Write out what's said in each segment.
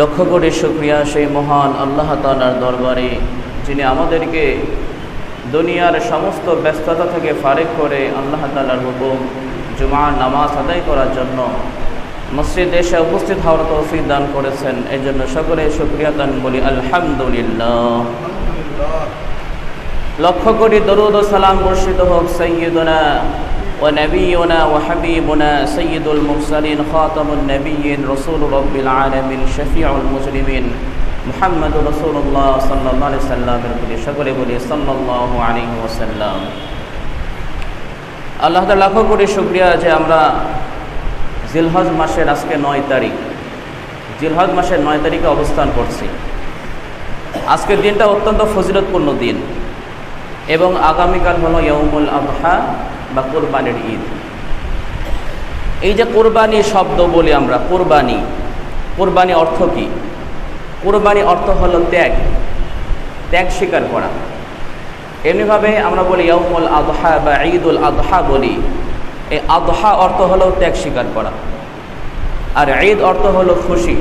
লক্ষ্য করে শুক্রিয়া সেই মহান আল্লাহ তালার দরবারে, যিনি আমাদেরকে দুনিয়ার সমস্ত ব্যস্ততা থেকে ফারেক করে আল্লাহ তালার হুকুম জুমার নামাজ আদায় করার জন্য মসজিদ এসে উপস্থিত হওয়ার তৌফিক দান করেছেন। এই জন্য সকলে শুক্রিয়া দান বলি, আলহামদুলিল্লাহ। লক্ষ্য করি দরুদ সালাম বর্ষিত হোক সৈয়দনা নবীনা ও হাবিবনা সৈয়দুল মুরসালিন খাতামুন নবীন রসুল রব্বিল আলমিন শফিউল মুসলিমিন মুহাম্মদ রসুল্লাহ সাল্লাহ আলি সাল্লামের প্রতি সকলে বলি সাল্লাহ আলী ওসাল্লাম আল্লাহ তালা লক্ষ্য করি শুক্রিয়া যে আমরা জিলহজ মাসের আজকে নয় তারিখ, জিলহজ মাসের নয় তারিখে অবস্থান করছি। আজকের দিনটা অত্যন্ত ফজিলতপূর্ণ দিন এবং আগামীকাল হলো ইয়মুল আবহা বা কোরবানির ঈদ। এই যে কোরবানি শব্দ বলি আমরা, কোরবানি। কোরবানি অর্থ কী? কোরবানি অর্থ হলো ত্যাগ। ত্যাগ স্বীকার করা। এমনিভাবে আমরা বলি ইয়মুল আদহা বা ঈদুল আদহা বলি। এই আদহা অর্থ হলো ত্যাগ স্বীকার করা। আর ঈদ অর্থ হলো খুশি।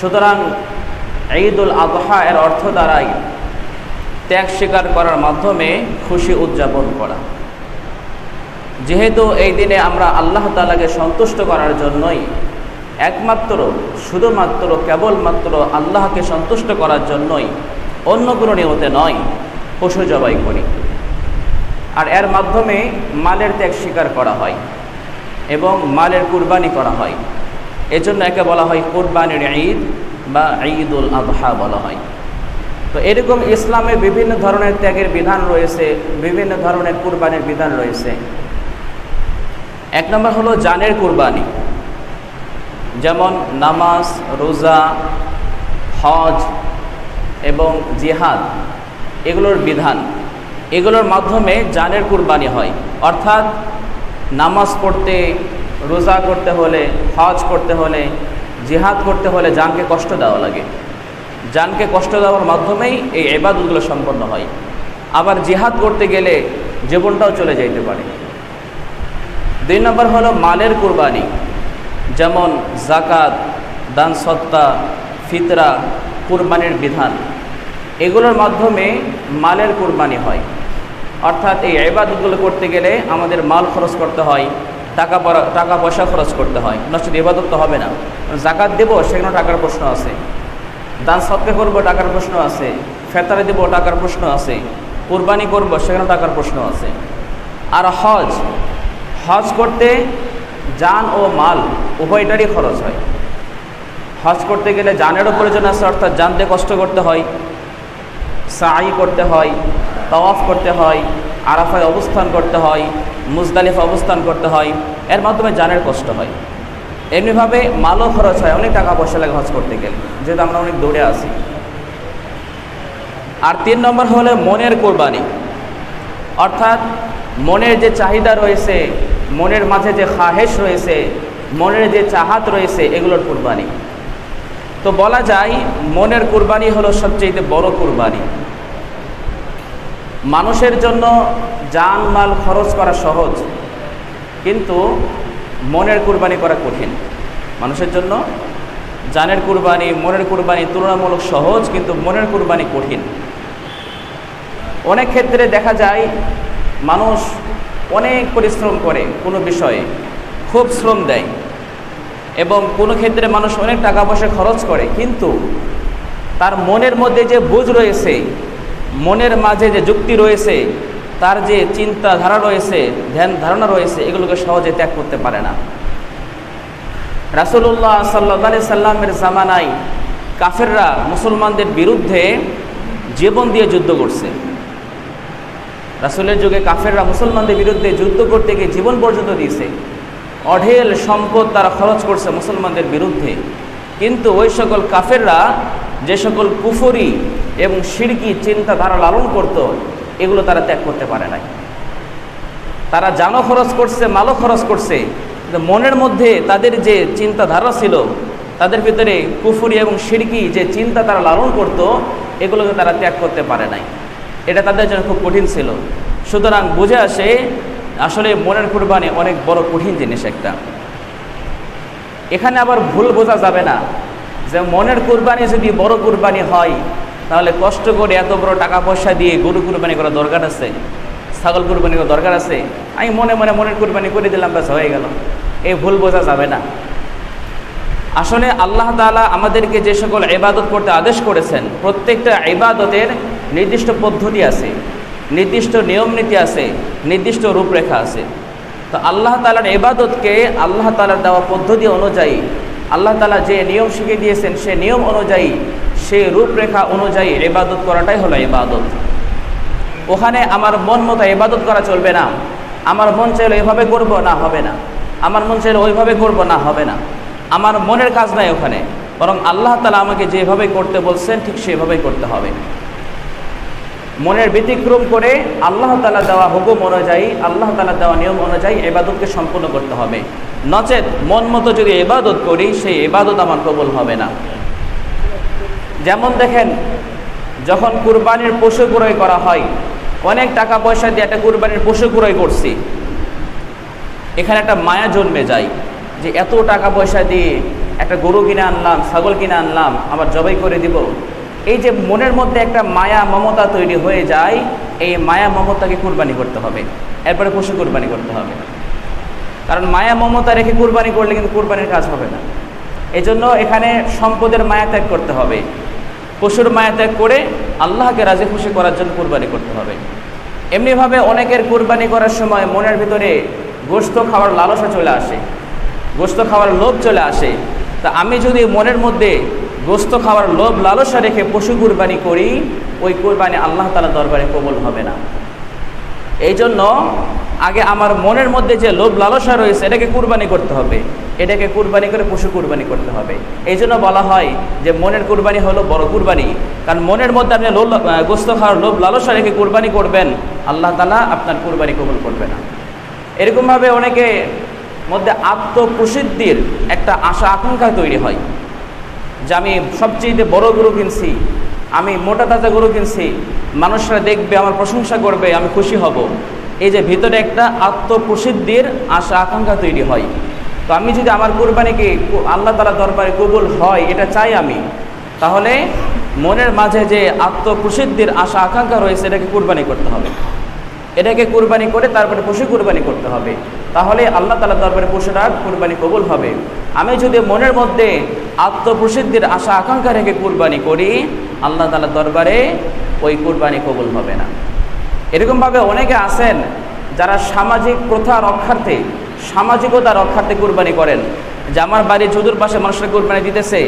সুতরাং ঈদুল আদহা এর অর্থ দ্বারাই ত্যাগ স্বীকার করার মাধ্যমে খুশি উদযাপন করা। যেহেতু এই দিনে আমরা আল্লাহ তালাকে সন্তুষ্ট করার জন্যই একমাত্র, শুধুমাত্র, কেবলমাত্র আল্লাহকে সন্তুষ্ট করার জন্যই অন্য কোনো নিয়তে নয়, পশু জবাই করি। আর এর মাধ্যমে মালের ত্যাগ স্বীকার করা হয় এবং মালের কুরবানি করা হয়। এজন্য একে বলা হয় কোরবানির ঈদ বা ঈদুল আবহা বলা হয়। তো এরকম ইসলামে বিভিন্ন ধরনের ত্যাগের বিধান রয়েছে, বিভিন্ন ধরনের কুরবানির বিধান রয়েছে। এক নম্বর হলো জানের কুরবানি। যেমন নামাজ, রোজা, হজ এবং জিহাদ, এগুলোর বিধান। এগুলোর মাধ্যমে জানের কুরবানি হয়। অর্থাৎ নামাজ পড়তে, রোজা করতে হলে, হজ করতে হলে, জিহাদ করতে হলে জানকে কষ্ট দেওয়া লাগে। জানকে কষ্ট দেওয়ার মাধ্যমেই এই এবাদতগুলো সম্পন্ন হয়। আবার জিহাদ করতে গেলে জীবনটাও চলে যাইতে পারে। দুই নম্বর হলো মালের কুরবানি, যেমন জাকাত দান সত্তা ফিতরা, কুরবানির বিধান। এগুলোর মাধ্যমে মালের কুরবানি হয়। অর্থাৎ এই এবাদতগুলো করতে গেলে আমাদের মাল খরচ করতে হয়, টাকা টাকা পয়সা খরচ করতে হয়। নষ্ট এবাদত তো হবে না। জাকাত দেবো সেখানে টাকার প্রশ্ন আছে। দান সৎকে করব, টাকার প্রশ্ন আছে। ফেতারে দেবো, টাকার প্রশ্ন আছে। কোরবানি করব সেখানে টাকার প্রশ্ন আছে। আর হজ হজ করতে যান ও মাল উভয়টারই খরচ হয়। হজ করতে গেলে জানেরও প্রয়োজন আছে, অর্থাৎ জানতে কষ্ট করতে হয়, সাই করতে হয়, তওয়াফ করতে হয়, আরাফায় অবস্থান করতে হয় মুজদালিফা অবস্থান করতে হয়, এর মাধ্যমে জানের কষ্ট হয়। এমনিভাবে মালও খরচ হয়, অনেক টাকা পয়সা লাগে হজ করতে গেলে, যেহেতু আমরা অনেক দৌড়ে আসি আর তিন নম্বর হলে মনের কোরবানি। অর্থাৎ মনের যে চাহিদা রয়েছে মনের মাঝে যে খাহেশ রয়েছে, মনের যে চাহাত রয়েছে, এগুলোর কুরবানি। তো বলা যায়, মনের কুরবানি হলো সবচেয়ে বড় কুরবানি। মানুষের জন্য যান মাল খরচ করা সহজ, কিন্তু মনের কুরবানি করা কঠিন। মানুষের জন্য জানের কুরবানি, মনের কুরবানি তুলনামূলক সহজ, কিন্তু মনের কুরবানি কঠিন। অনেক ক্ষেত্রে দেখা যায়, মানুষ অনেক পরিশ্রম করে কোনো বিষয়ে খুব শ্রম দেয় এবং কোনো ক্ষেত্রে মানুষ অনেক টাকা পয়সা খরচ করে, কিন্তু তার মনের মধ্যে যে বুঝ রয়েছে, মনের মাঝে যে যুক্তি রয়েছে, তার যে চিন্তাধারা রয়েছে, ধ্যান ধারণা রয়েছে, এগুলোকে সহজে ত্যাগ করতে পারে না। রাসুল্লাহ সাল্লি সাল্লামের জামানায় কাফেররা মুসলমানদের বিরুদ্ধে জীবন দিয়ে যুদ্ধ করছে। রাসুলের যুগে কাফেররা মুসলমানদের বিরুদ্ধে যুদ্ধ করতে গিয়ে জীবন পর্যন্ত দিয়েছে। অঢেল সম্পদ তারা খরচ করছে মুসলমানদের বিরুদ্ধে। কিন্তু ওই সকল কাফেররা যে সকল কুফরি এবং সিরকি চিন্তাধারা লালন করত, এগুলো তারা ত্যাগ করতে পারে নাই। তারা জানো খরচ করছে, মালও খরচ করছে মনের মধ্যে তাদের যে চিন্তাধারা ছিল, তাদের ভিতরে কুফুরি এবং সিরকি যে চিন্তা তারা লালন করত, এগুলোকে তারা ত্যাগ করতে পারে নাই। এটা তাদের জন্য খুব কঠিন ছিল। সুতরাং বুঝে আসে, আসলে মনের কুরবানি অনেক বড় কঠিন জিনিস একটা। এখানে আবার ভুল বোঝা যাবে না যে মনের কুরবানি যদি বড় কুরবানি হয়, তাহলে কষ্ট করে এত বড় টাকা পয়সা দিয়ে গরু কুরবানি করা দরকার আছে, ছাগল কুরবানি করা দরকার আছে। আমি মনে মনে মনের কুরবানি করে দিলাম, ব্যাস হয়ে গেল। এই ভুল বোঝা যাবে না। আসলে আল্লাহ তালা আমাদেরকে যে সকল ইবাদত করতে আদেশ করেছেন, প্রত্যেকটা ইবাদতের নির্দিষ্ট পদ্ধতি আছে, নির্দিষ্ট নিয়ম নীতি আছে, নির্দিষ্ট রূপরেখা আছে। তো আল্লাহ তালার এবাদতকে আল্লাহ তালার দেওয়া পদ্ধতি অনুযায়ী, আল্লাহ তালা যে নিয়ম শিখিয়ে দিয়েছেন সে নিয়ম অনুযায়ী, সে রূপরেখা অনুযায়ী এবাদত করাটাই হলো এবাদত ওখানে আমার মন মতো এবাদত করা চলবে না। আমার মন চাইলে এভাবে করব না, হবে না। আমার মন চাইলে ওইভাবে করব না, হবে না। আমার মনের কাজ নাই ওখানে। বরং আল্লাহ তালা আমাকে যেভাবে করতে বলছেন ঠিক সেভাবেই করতে হবে। মনের ব্যতিক্রম করে আল্লাহ তালা দেওয়া হুকুম অনুযায়ী, আল্লাহ তালা দেওয়া নিয়ম অনুযায়ী এবাদতকে সম্পূর্ণ করতে হবে। নচেত মন মতো যদি এবাদত করি, সেই এবাদত আমার কবল হবে না। যেমন দেখেন, যখন কুরবানির পশু ক্রয় করা হয়, অনেক টাকা পয়সা দিয়ে একটা কুরবানির পশু ক্রয় করছি, এখানে একটা মায়া জন্মে যায় যে এত টাকা পয়সা দিয়ে একটা গরু কিনে আনলাম, ছাগল কিনে আনলাম, আবার জবাই করে দিব। এই যে মনের মধ্যে একটা মায়া মমতা তৈরি হয়ে যায়, এই মায়া মমতাকে কুরবানি করতে হবে। এরপরে পশু কুরবানি করতে হবে। কারণ মায়া মমতা রেখে কুরবানি করলে কিন্তু কুরবানির কাজ হবে না। এজন্য এখানে সম্পদের মায়া ত্যাগ করতে হবে। পশুর মায়া ত্যাগ করে আল্লাহকে রাজি খুশি করার জন্য কুরবানি করতে হবে। এমনিভাবে অনেকের কুরবানি করার সময় মনের ভিতরে গোস্ত খাওয়ার লালসা চলে আসে গোস্ত খাওয়ার লোভ চলে আসে। তা আমি যদি মনের মধ্যে গোস্ত খাওয়ার লোভ, লালসা রেখে পশু কুরবানি করি, ওই কুরবানি আল্লাহ তালা দরবারে কবল হবে না। এই জন্য আগে আমার মনের মধ্যে যে লোভ, লালসা রয়েছে, এটাকে কুরবানি করতে হবে। এটাকে কুরবানি করে পশু কুরবানি করতে হবে। এই জন্য বলা হয় যে মনের কুরবানি হলো বড় কুরবানি। কারণ মনের মধ্যে আপনি লোভ গোস্ত খাওয়ার লোভ, লালসা রেখে কুরবানি করবেন, আল্লাহ তালা আপনার কুরবানি কবল করবে না। এরকমভাবে অনেকে মধ্যে আত্মপ্রসিদ্ধির একটা আশা, আকাঙ্ক্ষা তৈরি হয়। যে আমি সবচেয়ে বড় গরু কিনছি, আমি মোটা তাজা গরু কিনছি, মানুষরা দেখবে, আমার প্রশংসা করবে, আমি খুশি হব। এই যে ভিতরে একটা আত্মপ্রসিদ্ধির আশা, আকাঙ্ক্ষা তৈরি হয়। তো আমি যদি আমার কোরবানিকে আল্লাহ তালা দরবারে কবুল হয়, এটা চাই আমি। তাহলে মনের মাঝে যে আত্মপ্রসিদ্ধির আশা, আকাঙ্ক্ষা রয়েছে, এটাকে কুরবানি করতে হবে। এটাকে কুরবানি করে তারপরে পশু কুরবানি করতে হবে। তাহলে আল্লাহ তালা দরবারে পশুরা কুরবানি কবুল হবে। আমি যদি মনের মধ্যে আত্মপ্রসিদ্ধির আশা, আকাঙ্ক্ষা রেখে কুরবানি করি, আল্লাহ তালা দরবারে ওই কুরবানি কবুল হবে না। এরকমভাবে অনেকে আছেন যারা সামাজিক প্রথা রক্ষার্থে, সামাজিকতা রক্ষার্থে কুরবানি করেন। যে আমার বাড়ির চতুর পাশে মানুষরা কুরবানি দিতেছে,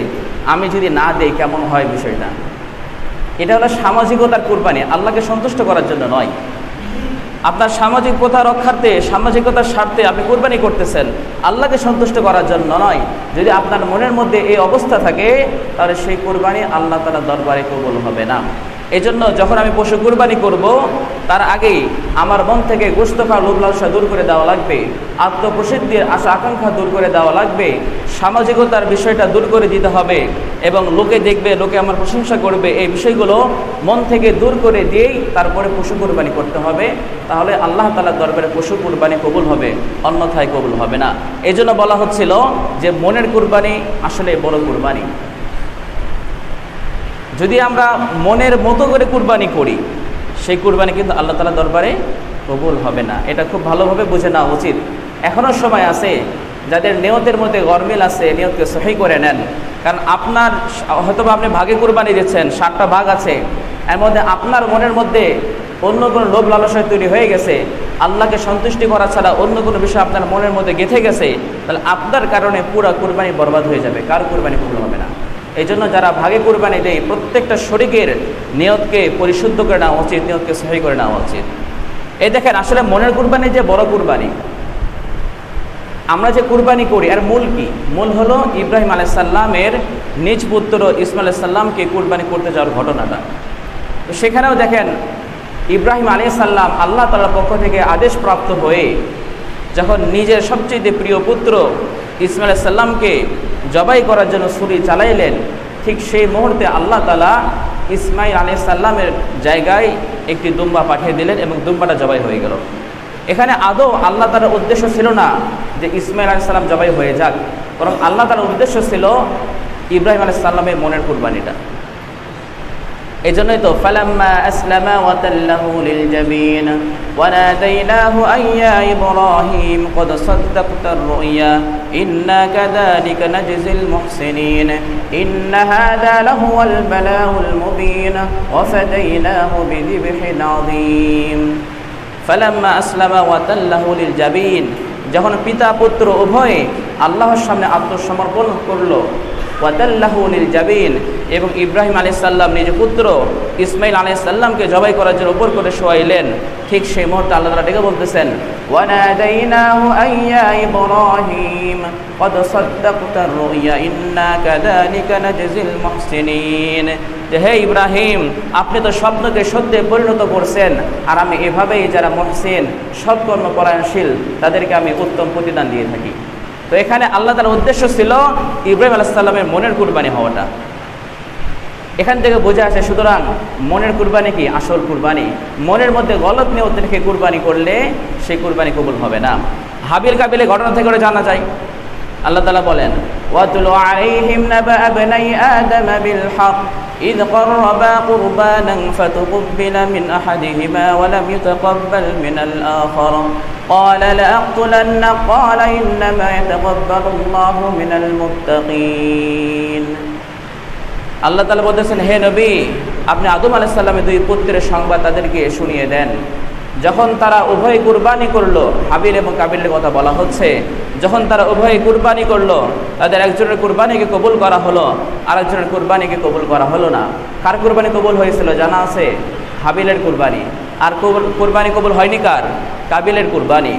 আমি যদি না দেই কেমন হয় বিষয়টা? এটা হলো সামাজিকতার কুরবানি, আল্লাহকে সন্তুষ্ট করার জন্য নয়। আপনার সামাজিক প্রথা রক্ষার্থে, সামাজিকতার স্বার্থে আপনি কোরবানি করতেছেন। আল্লাহকে সন্তুষ্ট করার জন্য নয়। যদি আপনার মনের মধ্যে এই অবস্থা থাকে, তাহলে সেই কোরবানি আল্লাহ তালা দরবারে কবল হবে না। এই জন্য যখন আমি পশু কুরবানি করব, তার আগেই আমার মন থেকে গোস্ত খাওয়া লোভ লালসা দূর করে দেওয়া লাগবে, আত্মপ্রসিদ্ধির আশা, আকাঙ্ক্ষা দূর করে দেওয়া লাগবে, সামাজিকতার বিষয়টা দূর করে দিতে হবে এবং লোকে দেখবে, লোকে আমার প্রশংসা করবে। এই বিষয়গুলো মন থেকে দূর করে দিয়েই তারপরে পশু কুরবানি করতে হবে। তাহলে আল্লাহ তালার দরবারে পশু কুরবানি কবুল হবে, অন্যথায় কবুল হবে না। এই জন্য বলা হচ্ছিল যে মনের কুরবানি আসলে বড় কুরবানি। যদি আমরা মনের মতো করে কুরবানি করি, সেই কুরবানি কিন্তু আল্লাহ তালা দরবারে কবুল হবে না। এটা খুব ভালোভাবে বুঝে নেওয়া উচিত। এখনও সময় আছে, যাদের নিয়তের মধ্যে গরমিল আছে, নিয়তকে সহি করে নেন। কারণ আপনার হয়তো আপনি ভাগে কুরবানি দিচ্ছেন ষাটটা ভাগ আছে। এর মধ্যে আপনার মনের মধ্যে অন্য কোনো লোভ লালসায় তৈরি হয়ে গেছে, আল্লাহকে সন্তুষ্টি করা ছাড়া অন্য কোনো বিষয় আপনার মনের মধ্যে গেঁথে গেছে, তাহলে আপনার কারণে পুরা কুরবানি বরবাদ হয়ে যাবে। কার কুরবানি কবুল হবে না। এই জন্য যারা ভাগে কুরবানি দেয় প্রত্যেকটা শরিকের নিয়তকে পরিশুদ্ধ করে নেওয়া উচিত, নিয়তকে সহি করে নেওয়া উচিত। এই দেখেন, আসলে মনের কুরবানি যে বড় কুরবানি, আমরা যে কুরবানি করি আর মূল কি? মূল হলো ইব্রাহিম আলাইসাল্লামের নিজ পুত্র ইসমাল সাল্লামকে কুরবানি করতে যাওয়ার ঘটনাটা। তো সেখানেও দেখেন, ইব্রাহিম আলাইসাল্লাম আল্লাহ তালার পক্ষ থেকে আদেশ প্রাপ্ত হয়ে, যখন নিজের সবচেয়ে প্রিয় পুত্র ইসমাইল সাল্লামকে জবাই করার জন্য ছুরি চালাইলেন, ঠিক সেই মুহূর্তে আল্লাহ তালা ইসমাইল আলি সাল্লামের জায়গায় একটি দুম্বা পাঠিয়ে দিলেন এবং দুম্বাটা জবাই হয়ে গেল। এখানে আদৌ আল্লাহ তালার উদ্দেশ্য ছিল না যে ইসমাইল আলি সাল্লাম জবাই হয়ে যাক, বরং আল্লাহ তালার উদ্দেশ্য ছিল ইব্রাহিম আলাইসাল্লামের মনের কুরবানিটা। এই জন্যই তো ফালাম্মা আসলামা ওয়াতাল্লাহু লিল জাবিন ওয়ানাদাইনাহু আইয়া ইব্রাহিম, কদ সাদাকতার রুইয়া ইন্না কাযালিকা নাজজিল মুহসিনিন, ইন্না হাযা লাহুয়াল বালাউল মুবিন, ওয়া ফাদাইনাহু বিযিবহিন আযীম। ফালাম্মা আসলামা ওয়াতাল্লাহু লিল যখন পিতা পুত্র উভয়ে আল্লাহর সামনে আত্মসমর্পণ করল ওয়াতাল্লাহু লিল জাবিন এবং ইব্রাহিম আলাইহিস সালাম নিজ পুত্র ইসমাইল আলাইহিস সালামকে জবাই করার জন্য উপর করে শোয়াইলেন ঠিক সেই মুহূর্তে আল্লাহ তাআলা ডেকে বলতেছেন ওয়ানাদাইনাহু আইয়া ইব্রাহিম قد صدقت الرؤيا إنا كذلك نجزي المحسنين যে হে ইব্রাহিম আপনি তো স্বপ্নকে সত্যে পরিণত করছেন আর আমি এভাবেই যারা মহসিন সৎকর্ম পরায়ণশীল তাদেরকে আমি উত্তম প্রতিদান দিয়ে থাকি তো এখানে আল্লাহ তালার উদ্দেশ্য ছিল ইব্রাহিম আলাহিসাল্লামের মনের কুরবানি হওয়াটা। এখান থেকে বোঝা আসে, সুতরাং মনের কুরবানি কি? আসল কুরবানি। মনের মধ্যে গলত নিয়ে ওদেরকে কুরবানি করলে সেই কুরবানি কবুল হবে না। হাবিল কাবিলে ঘটনা থেকে জানা যায় আল্লাহ তালা বলেন واتل عليهم نبأ ابني آدم بالحق إذ قربا قربانا فتقبل من أحدهما ولم يتقبل من الآخر قال لأقتلن قال إنما يتقبل الله من المتقين আল্লাহ তালা বলতেছেন হে নবী আপনি আদম আলাইসাল্লামের দুই পুত্রের সংবাদ তাদেরকে শুনিয়ে দেন যখন তারা উভয় কুরবানি করল, হাবিল এবং কাবিলের কথা বলা হচ্ছে, যখন তারা উভয় কুরবানি করল, তাদের একজনের কুরবানিকে কবুল করা হলো, আরেকজনের কুরবানিকে কবুল করা হলো না। কার কুরবানি কবুল হয়েছিল জানা আছে? হাবিলের কুরবানি। আর কুরবানি কবুল হয়নি কার? কাবিলের কুরবানি।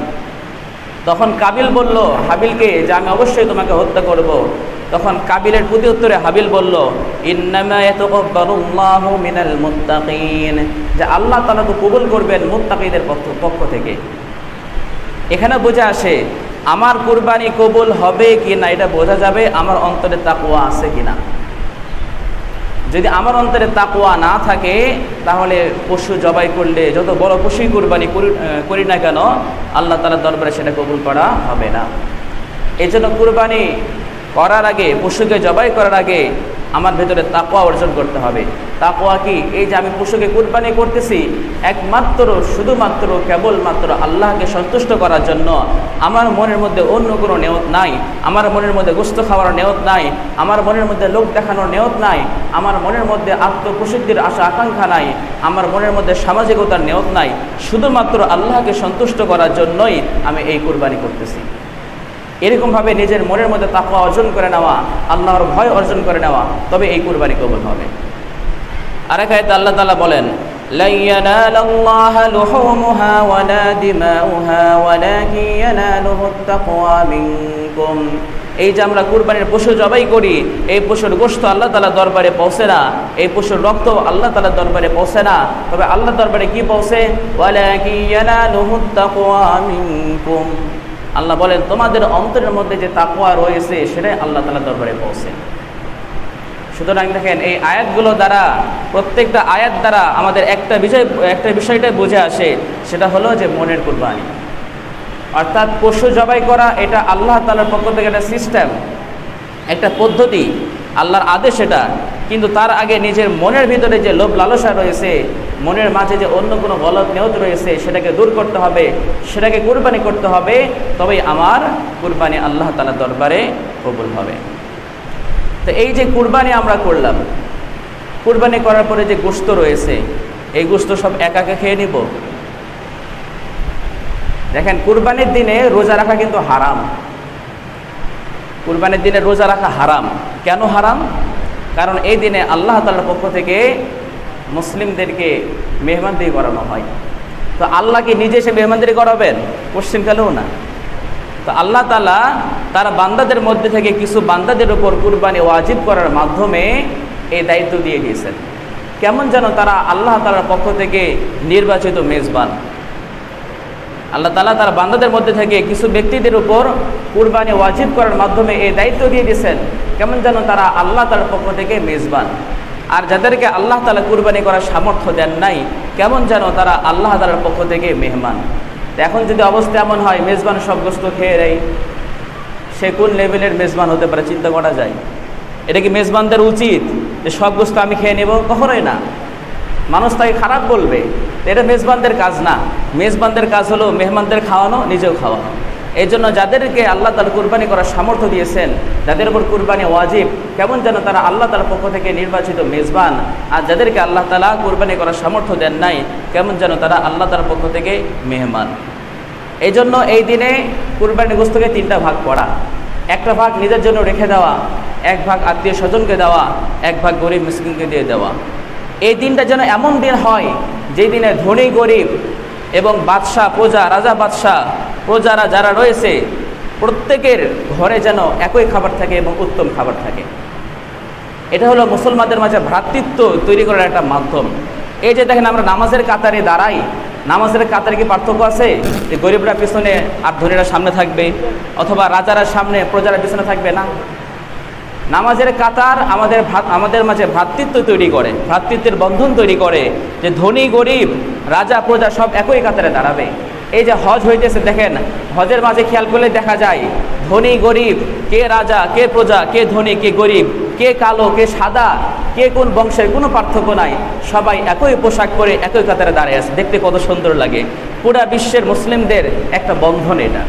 তখন কাবিল বলল, হাবিলকে যে আমি অবশ্যই তোমাকে হত্যা করব। তখন কাবিলের প্রতি উত্তরে হাবিল বলল মিনাল মুত্তাকিন। যে আল্লাহ তালা তো কবুল করবেন মুত্তাকিদের পক্ষ থেকে। এখানে বোঝা আসে, আমার কুরবানি কবুল হবে কি না এটা বোঝা যাবে আমার অন্তরে তাকুয়া আছে কিনা। যদি আমার অন্তরে তাকুয়া না থাকে, তাহলে পশু জবাই করলে, যত বড় পশুই কুরবানি করি না কেন, আল্লাহ তালার দরবারে সেটা কবুল করা হবে না। এই জন্য কুরবানি করার আগে, পশুকে জবাই করার আগে আমার ভেতরে তাকুয়া অর্জন করতে হবে। তাকুয়া কি? এই যে আমি পশুকে কুরবানি করতেছি, একমাত্র, শুধুমাত্র, কেবলমাত্র আল্লাহকে সন্তুষ্ট করার জন্য আমার মনের মধ্যে অন্য কোনো নেয়ত নাই, আমার মনের মধ্যে গোস্ত খাওয়ার নেয়ত নাই, আমার মনের মধ্যে লোক দেখানোর নেয়ত নাই, আমার মনের মধ্যে আত্মপ্রসিদ্ধির আশা আকাঙ্ক্ষা নাই, আমার মনের মধ্যে সামাজিকতার নেয়ত নাই, শুধুমাত্র আল্লাহকে সন্তুষ্ট করার জন্যই আমি এই কুরবানি করতেছি। এরকমভাবে নিজের মনের মধ্যে তাকওয়া অর্জন করে নেওয়া আল্লাহর ভয় অর্জন করে নেওয়া তবে এই কুরবানি কবুল হবে আরেক আয়তে আল্লাহ তালা বলেন لن ينال الله لحومها ولا دماؤها ولكن يناله التقوى منكم এই যে আমরা কুরবানির পশু জবাই করি এই পশুর গোস্ত আল্লাহ তালা দরবারে পৌঁছে না এই পশুর রক্ত আল্লাহ তালা দরবারে পৌঁছে না তবে আল্লাহ দরবারে কি পৌঁছে আল্লাহ বলেন, তোমাদের অন্তরের মধ্যে যে তাকুয়া রয়েছে, সেটাই আল্লাহ তালা দরবারে পৌঁছে। সুতরাং দেখেন, এই আয়াতগুলো দ্বারা, প্রত্যেকটা আয়াত দ্বারা আমাদের একটা বিষয়, একটা বিষয়টাই বুঝে আসে, সেটা হলো যে মনের কুরবানি। অর্থাৎ পশু জবাই করা, এটা আল্লাহ তালার পক্ষ থেকে একটা সিস্টেম একটা পদ্ধতি, আল্লাহর আদেশ এটা। কিন্তু তার আগে নিজের মনের ভিতরে যে লোভ লালসা রয়েছে, মনের মাঝে যে অন্য কোনো গলত নেওত রয়েছে, সেটাকে দূর করতে হবে, সেটাকে কুরবানি করতে হবে, তবেই আমার কুরবানি আল্লাহ তালার দরবারে কবুল হবে। তো এই যে কুরবানি আমরা করলাম, কুরবানি করার পরে যে গোস্ত রয়েছে, এই গোস্ত সব একাকে খেয়ে নিব? দেখেন, কুরবানির দিনে রোজা রাখা কিন্তু হারাম। কুরবানির দিনে রোজা রাখা হারাম। কেন হারাম? কারণ এই দিনে আল্লাহ তালার পক্ষ থেকে মুসলিমদেরকে মেহমানদারি করানো হয়। তো আল্লাহ কি নিজে সে মেহমানদারি করাবেন? পশ্চিমকালেও না। তো আল্লাহ তালা তার বান্দাদের মধ্যে থেকে কিছু বান্দাদের উপর কুরবানি ওয়াজিব করার মাধ্যমে এই দায়িত্ব দিয়ে দিয়েছেন। কেমন যেন তারা আল্লাহ তালার পক্ষ থেকে নির্বাচিত মেজবান। আল্লাহ তালা তার বান্দাদের মধ্যে থেকে কিছু ব্যক্তিদের উপর কুরবানি ওয়াজিব করার মাধ্যমে এই দায়িত্ব দিয়ে দিয়েছেন। কেমন যেন তারা আল্লাহ তালার পক্ষ থেকে মেজবান। আর যাদেরকে আল্লাহ তালা কুরবানি করার সামর্থ্য দেন নাই, কেমন যেন তারা আল্লাহ তালার পক্ষ থেকে মেহমান। এখন যদি অবস্থা এমন হয়, মেজবান সব গোস্ত খেয়ে দেয় সে কোন লেভেলের মেজবান হতে পারে, চিন্তা করা যায়। এটা কি মেজবানদের উচিত যে সব গোস্ত আমি খেয়ে নেব? কখনোই না। মানুষ তাকে খারাপ বলবে। এটা মেজবানদের কাজ না। মেজবানদের কাজ হলো মেহমানদের খাওয়ানো, নিজেও খাওয়ানো। এই জন্য যাদেরকে আল্লাহ তালা কুরবানি করার সামর্থ্য দিয়েছেন, যাদের উপর কুরবানি ওয়াজিব, কেমন যেন তারা আল্লাহ তালার পক্ষ থেকে নির্বাচিত মেজবান, আর যাদেরকে আল্লাহ তালা কুরবানি করার সামর্থ্য দেন নাই, কেমন যেন তারা আল্লাহ তালার পক্ষ থেকে মেহমান। এই জন্য এই দিনে কুরবানি গোস্তকে তিনটা ভাগ করা একটা ভাগ নিজের জন্য রেখে দেওয়া, এক ভাগ আত্মীয় স্বজনকে দেওয়া, এক ভাগ গরিব মিসকিনকে দিয়ে দেওয়া। এই দিনটা যেন এমন দিন হয়, যে দিনে ধনী, গরিব এবং বাদশাহ, প্রজা, রাজা, বাদশাহ, প্রজারা যারা রয়েছে, প্রত্যেকের ঘরে যেন একই খাবার থাকে এবং উত্তম খাবার থাকে। এটা হলো মুসলমানদের মাঝে ভ্রাতৃত্ব তৈরি করার একটা মাধ্যম। এই যে দেখেন আমরা নামাজের কাতারে দাঁড়াই, নামাজের কাতারে কি পার্থক্য আছে? যে গরিবরা পিছনে আর ধনীরা সামনে থাকবে, অথবা রাজারা সামনে, প্রজারা পিছনে থাকবে না? নামাজের কাতার আমাদের আমাদের মাঝে ভ্রাতৃত্ব তৈরি করে, ভ্রাতৃত্বের বন্ধন তৈরি করে যে ধনী, গরিব, রাজা, প্রজা সব একই কাতারে দাঁড়াবে। এই যে হজ হইতেছে, দেখেন, হজের মাঝে খেয়াল করলে দেখা যায়, ধনী, গরিব, কে রাজা, কে প্রজা, কে ধনী, কে গরিব, কে কালো, কে সাদা, কে কোন বংশের কোনো পার্থক্য নাই, সবাই একই পোশাক পরে একই কাতারে দাঁড়িয়ে আছে। দেখতে কত সুন্দর লাগে। পুরা বিশ্বের মুসলিমদের একটা বন্ধন এটা।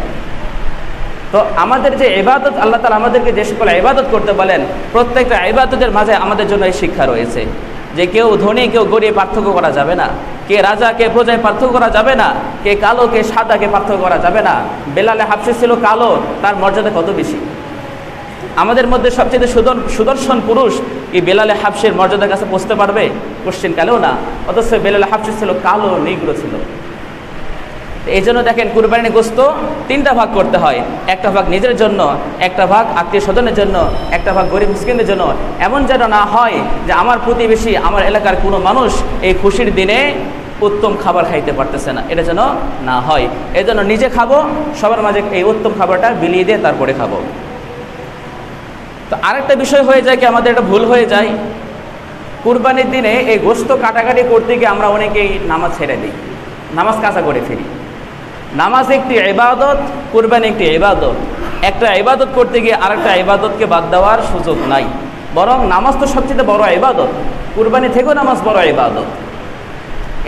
তো আমাদের যে এবাদত আল্লাহ তালা আমাদেরকে যে সকল ইবাদত করতে বলেন, প্রত্যেকটা ইবাদতের মাঝে আমাদের জন্য এই শিক্ষা রয়েছে। যে কেউ ধনী, কেউ গরিব, পার্থক্য করা যাবে না। কে রাজা, কে প্রজায় পার্থক্য করা যাবে না। কে কালো, কে সাদা, কে পার্থক্য করা যাবে না। বেলালে হাফসে ছিল কালো, তার মর্যাদা কত বেশি? আমাদের মধ্যে সবচেয়ে সুদর, সুদর্শন পুরুষ এই বেলালে হাফসের মর্যাদার কাছে পৌঁছতে পারবে? কোশ্চেন কালেও না। অথচ বেলালে হাফসে ছিল কালো, নিগ্র ছিল। এই জন্য দেখেন কুরবানি গোস্ত তিনটা ভাগ করতে হয়। একটা ভাগ নিজের জন্য, একটা ভাগ আত্মীয় স্বজনের জন্য, একটা ভাগ গরিব মুসকিনদের জন্য। এমন যেন না হয় যে আমার প্রতিবেশী, আমার এলাকার কোনো মানুষ এই খুশির দিনে উত্তম খাবার খাইতে পারতেছে না। এটা যেন না হয়। এই জন্য নিজে খাব, সবার মাঝে এই উত্তম খাবারটা বিলিয়ে দিয়ে তারপরে খাব। তো আরেকটা বিষয় হয়ে যায় কি, আমাদের এটা ভুল হয়ে যায়। কুরবানির দিনে এই গোস্ত কাটাকাটি করতে গিয়ে আমরা অনেকেই নামাজ ছেড়ে দিই। নামাজ কাঁচা করে ফিরি নামাজ একটি ইবাদত, কুরবানি একটি ইবাদত। একটা ইবাদত করতে গিয়ে আরেকটা ইবাদতকে বাদ দেওয়ার সুযোগ নাই। বরং নামাজ তো সবচেয়ে বড় ইবাদত। কুরবানি থেকেও নামাজ বড় ইবাদত।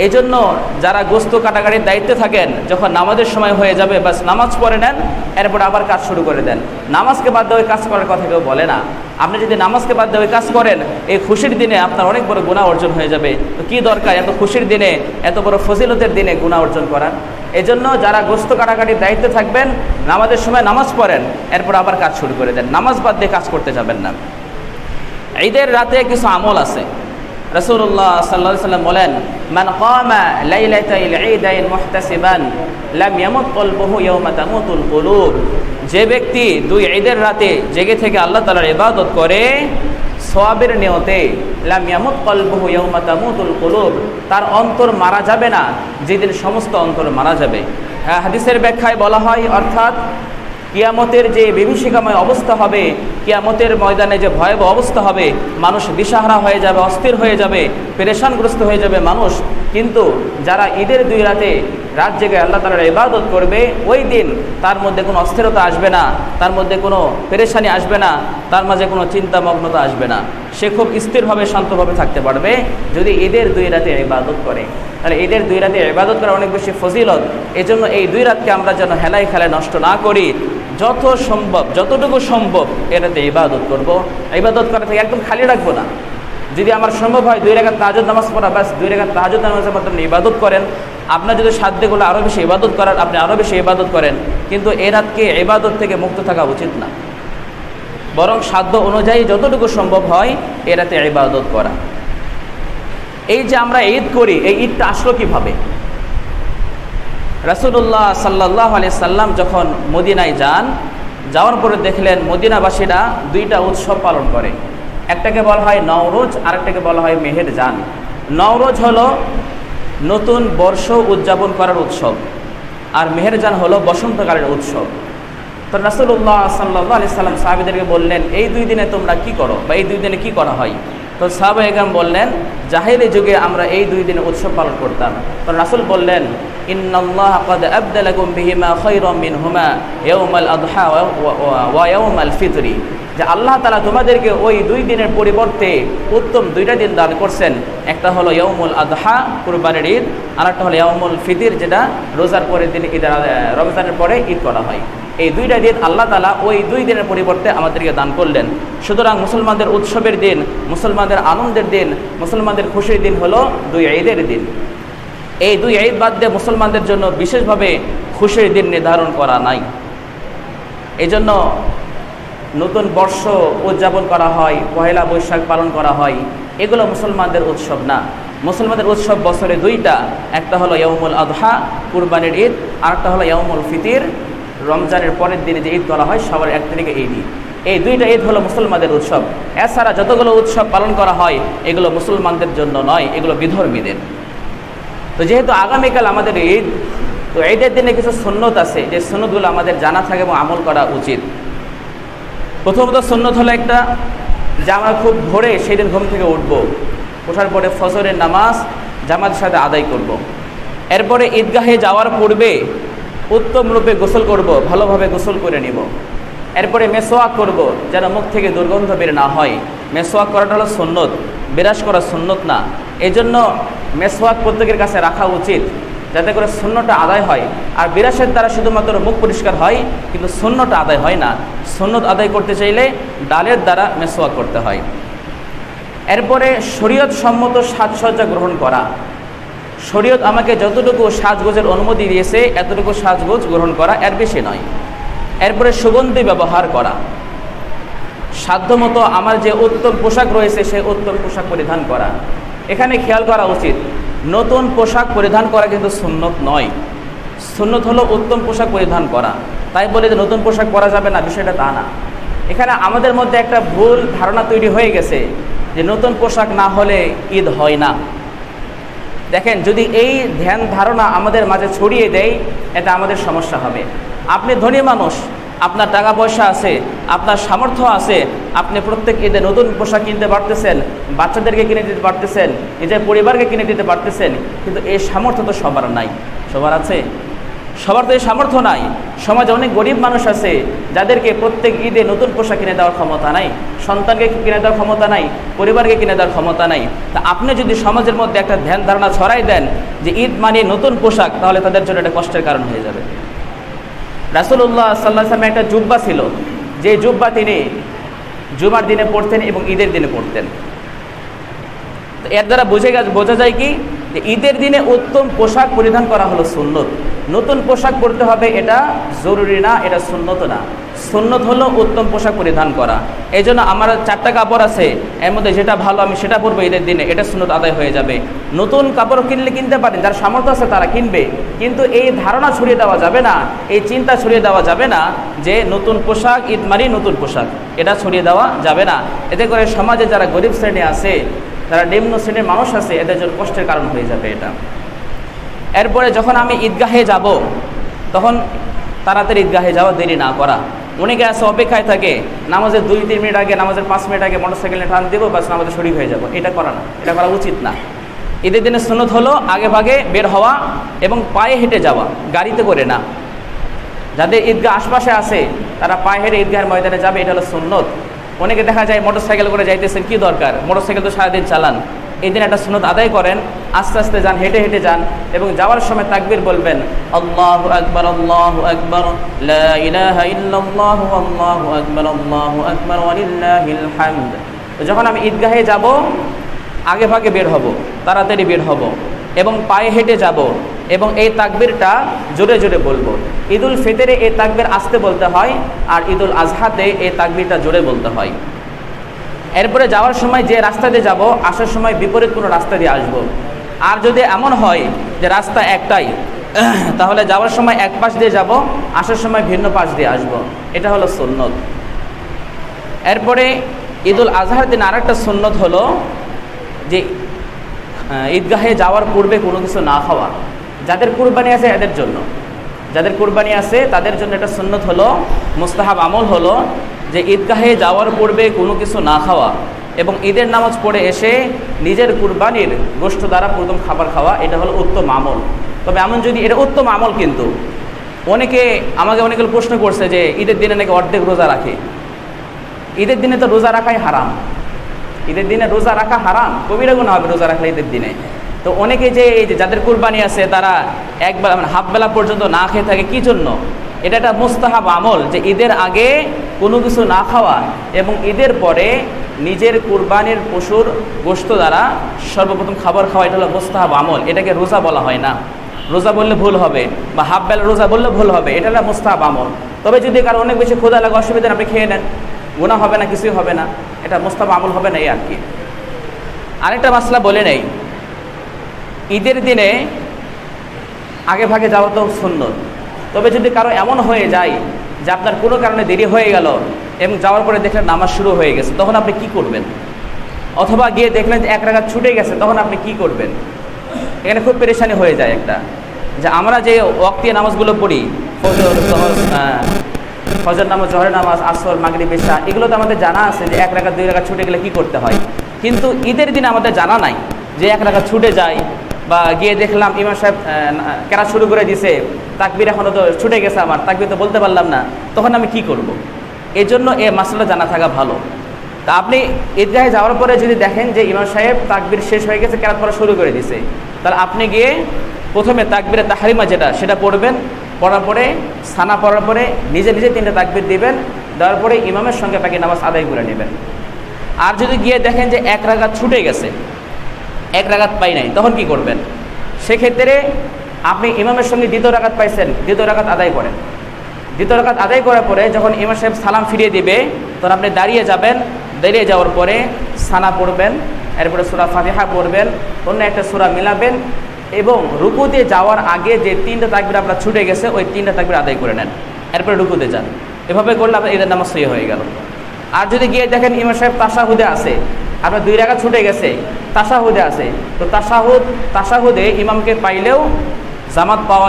এই জন্য যারা গোস্ত কাটাকাটির দায়িত্বে থাকেন, যখন নামাজের সময় হয়ে যাবে, বাস নামাজ পড়ে নেন, এরপর আবার কাজ শুরু করে দেন। নামাজকে বাদ দিয়ে ওই কাজ করার কথা কেউ বলে না। আপনি যদি নামাজকে বাদ দিয়ে ওই কাজ করেন, এই খুশির দিনে আপনার অনেক বড় গুণা অর্জন হয়ে যাবে। তো কী দরকার এত খুশির দিনে, এত বড় ফজিলতের দিনে গুণা অর্জন করার? এই জন্য যারা গোস্ত কাটাকাটির দায়িত্বে থাকবেন, নামাজের সময় নামাজ পড়েন, এরপর আবার কাজ শুরু করে দেন। নামাজ বাদ দিয়ে কাজ করতে যাবেন না। ঈদের রাতে কিছু আমল আছে। রসুল্লাহ সাল্লাহ সাল্লাম বলেন মান কামা লাইলাতাইল ঈদাইন মুহতাসিবান লাম ইয়ামুত কলবুহু ইয়াওমা তামুতুল কুলুব। যে ব্যক্তি দুই ঈদের রাতে জেগে থেকে আল্লাহ তাআলার ইবাদত করে সওয়াবের নিয়তে লাম ইয়ামুত কলবুহু ইয়াওমা তামুতুল কুলুব তার অন্তর মারা যাবে না যেদিন সমস্ত অন্তর মারা যাবে। হ্যাঁ, হাদিসের ব্যাখ্যায় বলা হয় অর্থাৎ কিয়ামতের যে বিভীষিকাময় অবস্থা হবে, কিয়ামতের ময়দানে যে ভয়াবহ অবস্থা হবে, মানুষ দিশাহারা হয়ে যাবে, অস্থির হয়ে যাবে, পেরেশানগ্রস্ত হয়ে যাবে মানুষ। কিন্তু যারা ঈদের দুই রাতে রাত জেগে আল্লাহ তালার ইবাদত করবে, ওই দিন তার মধ্যে কোনো অস্থিরতা আসবে না, তার মধ্যে কোনো পেরেশানি আসবে না, তার মাঝে কোনো চিন্তামগ্নতা আসবে না। সে খুব স্থিরভাবে, শান্তভাবে থাকতে পারবে যদি ঈদের দুই রাতে ইবাদত করে। তাহলে ঈদের দুই রাতে ইবাদত করা অনেক বেশি ফজিলত। এজন্য এই দুই রাতকে আমরা যেন হেলাই খেলায় নষ্ট না করি। যত সম্ভব, যতটুকু সম্ভব এটাতে ইবাদত করব। ইবাদত করা থেকে একদম খালি রাখব না। যদি আমার সম্ভব হয় দুই রেখাত তাহাজুদ নামাজ পড়া, ব্যাস, দুই রেখাত তাহাজুদ নামাজের মাধ্যমে ইবাদত করেন। আপনার যদি সাধ্যগুলো আরও বেশি ইবাদত করার, আপনি আরও বেশি ইবাদত করেন। কিন্তু এ রাতকে ইবাদত থেকে মুক্ত থাকা উচিত না। বরং সাধ্য অনুযায়ী যতটুকু সম্ভব হয় এ রাতে ইবাদত করা। এই যে আমরা ঈদ করি, এই ঈদটা আসলো কীভাবে? রাসুল্লাহ সাল্লাহ আলি সাল্লাম যখন মদিনায় যান, যাওয়ার পরে দেখলেন মদিনাবাসীরা দুইটা উৎসব পালন করে। একটাকে বলা হয় নওরোজ, আরেকটাকে বলা হয় মেহের জান। নওরোজ হলো নতুন বর্ষ উদযাপন করার উৎসব, আর মেহেরজান হলো বসন্তকালের উৎসব। তো রাসুল্লাহ সাল্লাহ আলি সাল্লাম সাহাবিদেরকে বললেন, এই দুই দিনে তোমরা কি করো বা এই দুই দিনে কি করা হয়? তো সাহাবা ইকরাম বললেন জাহেরি যুগে আমরা এই দুই দিনে উৎসব পালন করতাম। তো রাসুল বললেন আদহা ফিতরি। যে আল্লাহ তালা তোমাদেরকে ওই দুই দিনের পরিবর্তে উত্তম দুইটা দিন দান করছেন। একটা হলো ইয়মুল আদহা, কুরবানের ঈদ আর একটা হলো ইয়ামুল ফিতির, যেটা রোজার পরের দিন ঈদ রমজানের পরে ঈদ করা হয়। এই দুইটা দিন আল্লাহ তালা ওই দুই দিনের পরিবর্তে আমাদেরকে দান করলেন। সুতরাং মুসলমানদের উৎসবের দিন, মুসলমানদের আনন্দের দিন, মুসলমানদের খুশির দিন হলো দুই ঈদের দিন। এই দুই ঈদ বাদ দিয়ে মুসলমানদের জন্য বিশেষভাবে খুশির দিন নির্ধারণ করা নাই। এই জন্য নতুন বর্ষ উদযাপন করা হয়, পহেলা বৈশাখ পালন করা হয়। এগুলো মুসলমানদের উৎসব না। মুসলমানদের উৎসব বছরে দুইটা, একটা হলো ইয়মুল আদহা, কুরবানির ঈদ, আর একটা হলো ইয়মুল ফিতির রমজানের পরের দিনে যে ঈদ করা হয়, সবার এক তারিখে এই ঈদ এই দুইটা ঈদ হলো মুসলমানদের উৎসব। এছাড়া যতগুলো উৎসব পালন করা হয়, এগুলো মুসলমানদের জন্য নয়, এগুলো বিধর্মীদের। তো যেহেতু আগামীকাল আমাদের ঈদ, তো ঈদের দিনে কিছু সুন্নত আছে। যে সুন্নতগুলো আমাদের জানা থাকে এবং আমল করা উচিত। প্রথমত সুন্নত হলো একটা, যে আমরা খুব ভোরে সেই দিন ঘুম থেকে উঠবো। ওঠার পরে ফজরের নামাজ জামাতের সাথে আদায় করব। এরপরে ঈদগাহে যাওয়ার পূর্বে উত্তম রূপে গোসল করব, ভালোভাবে গোসল করে নিব। এরপরে মেসোয়াক করব, যেন মুখ থেকে দুর্গন্ধ বের না হয়। মেসোয়াক করাটা হলো সুন্নত বিরাস করা সুন্নত না। এই জন্য মেসোয়াক প্রত্যেকের কাছে রাখা উচিত, যাতে করে শূন্যটা আদায় হয়। আর বিরাসের দ্বারা শুধুমাত্র মুখ পরিষ্কার হয়, কিন্তু শূন্যটা আদায় হয় না। শূন্যত আদায় করতে চাইলে ডালের দ্বারা মেসোয়াক করতে হয়। এরপরে শরীয়ত সম্মত সাজসজ্জা গ্রহণ করা। শরীয়ত আমাকে যতটুকু সাজগোজের অনুমতি দিয়েছে, এতটুকু সাজগোজ গ্রহণ করা এর বেশি নয়। এরপরে সুগন্ধি ব্যবহার করা। সাধ্যমতো আমার যে উত্তম পোশাক রয়েছে সেই উত্তম পোশাক পরিধান করা। এখানে খেয়াল করা উচিত, নতুন পোশাক পরিধান করা কিন্তু সুন্নত নয়। সুন্নত হলো উত্তম পোশাক পরিধান করা। তাই বলে যে নতুন পোশাক পরা যাবে না, বিষয়টা তা না। এখানে আমাদের মধ্যে একটা ভুল ধারণা তৈরি হয়ে গেছে, যে নতুন পোশাক না হলে ঈদ হয় না। দেখেন, যদি এই ধ্যান ধারণা আমাদের মাঝে ছড়িয়ে দেয় এটা আমাদের সমস্যা হবে। আপনি ধনী মানুষ, আপনার টাকা পয়সা আছে, আপনার সামর্থ্য আছে, আপনি প্রত্যেক ঈদে নতুন পোশাক কিনতে পারতেছেন, বাচ্চাদেরকে কিনে দিতে পারতেছেন, নিজের পরিবারকে কিনে দিতে পারতেছেন, কিন্তু এই সামর্থ্য তো সবার নাই। সবার আছে? সবার তো এই সামর্থ্য নাই। সমাজে অনেক গরিব মানুষ আছে, যাদেরকে প্রত্যেক ঈদে নতুন পোশাক কিনে দেওয়ার ক্ষমতা নাই, সন্তানকে কিনে দেওয়ার ক্ষমতা নাই, পরিবারকে কিনে দেওয়ার ক্ষমতা নাই। তা আপনি যদি সমাজের মধ্যে একটা ধ্যান ধারণা ছড়াই দেন যে ঈদ মানে নতুন পোশাক, তাহলে তাদের জন্য এটা কষ্টের কারণ হয়ে যাবে। রাসুল্লাহ সাল্লাহ সাল্লামের একটা জুব্বা ছিল। যে জুব্বা তিনি জুমার দিনে পড়তেন এবং ঈদের দিনে পড়তেন। এর দ্বারা বুঝে বোঝা যায় কি? যে ঈদের দিনে উত্তম পোশাক পরিধান করা হলো সুন্নত। নতুন পোশাক পরতে হবে, এটা জরুরি না, এটা সুন্নত না। সুন্নত হলো উত্তম পোশাক পরিধান করা। এই জন্য আমার চারটা কাপড় আছে, এর মধ্যে যেটা ভালো আমি সেটা পরবো ঈদের দিনে, এটা সুন্নত আদায় হয়ে যাবে। নতুন কাপড় কিনলে কিনতে পারেন, যার সামর্থ্য আছে তারা কিনবে। কিন্তু এই ধারণা ছড়িয়ে দেওয়া যাবে না, এই চিন্তা ছড়িয়ে দেওয়া যাবে না যে নতুন পোশাক, ঈদ মানেই নতুন পোশাক। এটা ছড়িয়ে দেওয়া যাবে না। এতে করে সমাজে যারা গরিব শ্রেণি আছে, যারা নিম্ন শ্রেণির মানুষ আছে, এদের জন্য কষ্টের কারণ হয়ে যাবে এটা। এরপরে যখন আমি ঈদগাহে যাব, তখন তাড়াতাড়ি ঈদগাহে যাওয়া দেরি না করা। অনেকে আছে অপেক্ষায় থাকে নামাজের দুই, তিন মিনিট আগে, নামাজের পাঁচ মিনিট আগে মোটর সাইকেলে টান দেবো বাস নামাজের শরীর হয়ে যাব। এটা করা না, এটা করা উচিত না। ঈদের দিনে সুনত হলো আগে ভাগে বের হওয়া এবং পায়ে হেঁটে যাওয়া, গাড়িতে করে না। যাদের ঈদগাহ আশপাশে আছে, তারা পায়ে হেঁটে ঈদগাহের ময়দানে যাবে, এটা হলো সুন্নত। অনেকে দেখা যায় মোটর সাইকেল করে যাইতেছেন, কি দরকার? মোটর সাইকেল তো সারাদিন চালান। এই দিন একটা সুনত আদায় করেন, আস্তে আস্তে যান, হেঁটে হেঁটে যান এবং যাওয়ার সময় তাকবির বলবেন, আল্লাহ আকবর আল্লাহ আকবর আকবর, আল্লাহ আকবর যখন আমি ঈদগাহে যাব, আগে ভাগে বের হব, তাড়াতাড়ি বের হব এবং পায়ে হেঁটে যাব এবং এই তাকবিরটা জোরে জোরে বলব। ঈদুল ফিতরে এই তাকবির আসতে বলতে হয় আর ঈদুল আজহাতে এই তাকবিরটা জোরে বলতে হয়। এরপরে যাওয়ার সময় যে রাস্তা দিয়ে যাব, আসার সময় বিপরীত কোনো রাস্তা দিয়ে আসব। আর যদি এমন হয় যে রাস্তা একটাই, তাহলে যাওয়ার সময় এক পাশ দিয়ে যাব, আসার সময় ভিন্ন পাশ দিয়ে আসব। এটা হলো সুন্নত। এরপরে ঈদুল আজহার দিন আর একটা সুন্নত হলো যে ঈদগাহে যাওয়ার পূর্বে কোনো কিছু না খাওয়া। যাদের কুরবানি আছে এদের জন্য। যাদের কুরবানি আছে তাদের জন্য এটা সুন্নত হলো, মুস্তাহাব আমল হলো যে ঈদগাহে যাওয়ার পূর্বে কোনো কিছু না খাওয়া এবং ঈদের নামাজ পড়ে এসে নিজের কুরবানির গোষ্ঠ দ্বারা প্রথম খাবার খাওয়া, এটা হলো উত্তম আমল। তবে এমন যদি এটা উত্তম আমল কিন্তু, অনেকে আমাকে অনেকে প্রশ্ন করছে যে ঈদের দিনে নাকি অর্ধেক রোজা রাখে। ঈদের দিনে তো রোজা রাখাই হারাম। ঈদের দিনে রোজা রাখা হারাম। কবিরা গুণ হবে রোজা রাখলে ঈদের দিনে। তো অনেকে যে এই যে যাদের কুরবানি আছে, তারা একবেলা মানে হাফ বেলা পর্যন্ত না খেয়ে থাকে, কি জন্য? এটা একটা মুস্তাহাব আমল যে ঈদের আগে কোনো কিছু না খাওয়া এবং ঈদের পরে নিজের কুরবানির পশুর গোস্ত দ্বারা সর্বপ্রথম খাবার খাওয়া, এটা হলো মুস্তাহাব আমল। এটাকে রোজা বলা হয় না। রোজা বললে ভুল হবে বা হাফ বেলা রোজা বললে ভুল হবে, এটা হলো মুস্তাহাব আমল। তবে যদি কারও অনেক বেশি ক্ষুদা লাগে, অসুবিধা আপনি খেয়ে নেন। গুণা হবে না, কিছুই হবে না। এটা মুস্তাহাব আমল হবে না, এই আর কি। আরেকটা মাসলা বলে নেই ঈদের দিনে আগে ভাগে যাওয়া তো সুন্দর তবে যদি কারও এমন হয়ে যায় যে আপনার কোনো কারণে দেরি হয়ে গেল এবং যাওয়ার পরে দেখলেন নামাজ শুরু হয়ে গেছে, তখন আপনি কি করবেন? অথবা গিয়ে দেখলেন যে এক রাখাত ছুটে গেছে, তখন আপনি কি করবেন? এখানে খুব পেরেশানি হয়ে যায় একটা। যে আমরা যে ওয়াক্তিয়া নামাজগুলো পড়ি, ফজর ফজর নামাজ জহরের নামাজ, আসর মাগরি পেশা এগুলো তো আমাদের জানা আছে যে এক রাখাত দুই রাখাত ছুটে গেলে কি করতে হয়। কিন্তু ঈদের দিন আমাদের জানা নাই যে এক রাখাত ছুটে যায় বা গিয়ে দেখলাম ইমাম সাহেব কেনা শুরু করে দিছে, তাকবির এখনও তো ছুটে গেছে আমার, তাকবির তো বলতে পারলাম না, তখন আমি কি করব। এই জন্য এ মাসলা জানা থাকা ভালো তা আপনি ঈদগাহে যাওয়ার পরে যদি দেখেন যে ইমাম সাহেব তাকবির শেষ হয়ে গেছে, কেরাত পড়া শুরু করে দিছে, তাহলে আপনি গিয়ে প্রথমে তাকবিরে তাহারিমা যেটা, সেটা পড়বেন, পড়ার পরে, সানা পড়ার পরে নিজে নিজে তিনটে তাকবির দিবেন, দেওয়ার পরে ইমামের সঙ্গে বাকি নামাজ আদায় করে নেবেন আর যদি গিয়ে দেখেন যে এক রাগাত ছুটে গেছে এক রাগাত পাই নাই, তখন কি করবেন? সেক্ষেত্রে আপনি ইমামের সঙ্গে দ্বিতীয় রাগাত পাইছেন, দ্বিতীয় রাগাত আদায় করেন। দ্বিতীয় রাকাত আদায় করার পরে যখন ইমাম সাহেব সালাম ফিরিয়ে দিবে, তখন আপনি দাঁড়িয়ে যাবেন, দাঁড়িয়ে যাওয়ার পরে সানা পড়বেন, এরপরে সুরা ফাতিহা পড়বেন, অন্য একটা সুরা মিলাবেন এবং রুকুতে যাওয়ার আগে যে তিনটা তাকবির আপনার ছুটে গেছে, ওই তিনটা তাকবির আদায় করে নেন। এরপরে রুকুতে যান। এভাবে করলে আপনার ঈদের নামাজ সই হয়ে গেল। আর যদি গিয়ে দেখেন ইমাম সাহেব তাসাহুদে আছে আপনার দুই রাখা ছুটে গেছে তাসাহুদে আছে। তো তাসাহুদ তাসাহুদে ইমামকে পাইলেও জামাত পাওয়া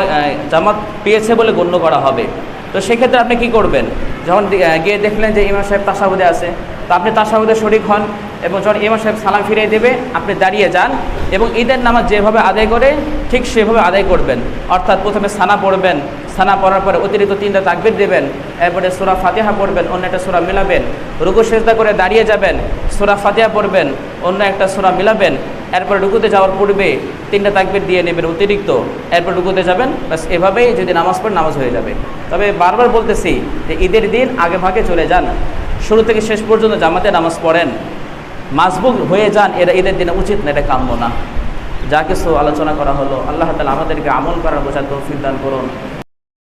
জামাত পেয়েছে বলে গণ্য করা হবে। তো সেক্ষেত্রে আপনি কি করবেন? যখন গিয়ে দেখলেন যে ইমাম সাহেব তাসাহুদে আছে, তো আপনি তাসাহুদে শরিক হন এবং যখন ইমাম সাহেব সালাম ফিরিয়ে দেবে, আপনি দাঁড়িয়ে যান এবং ঈদের নামাজ যেভাবে আদায় করে, ঠিক সেভাবে আদায় করবেন। অর্থাৎ প্রথমে সানা পড়বেন সানা পড়ার পরে অতিরিক্ত তিনটা তাকবির দেবেন, এরপরে সুরা ফাতিহা পড়বেন, অন্য একটা সুরা মিলাবেন, রুকু, সেজদা করে দাঁড়িয়ে যাবেন, সুরা ফাতিহা পড়বেন, অন্য একটা সুরা মিলাবেন, এরপর রুকুতে যাওয়ার পূর্বে তিনটা তাকবির দিয়ে নেবেন অতিরিক্ত, এরপর রুকুতে যাবেন বাস এভাবেই যদি নামাজ পড়েন নামাজ হয়ে যাবে। তবে বারবার বলতেছি যে ঈদের দিন আগে ভাগে চলে যান, শুরু থেকে শেষ পর্যন্ত জামাতে নামাজ পড়েন, মাসবুক হয়ে যান, এরা ঈদের দিনে উচিত না, এটা কাম্য না। যা কিছু আলোচনা করা হলো, আল্লাহ তালা আমাদেরকে আমল করার বোঝার তৌফিক দান করুন।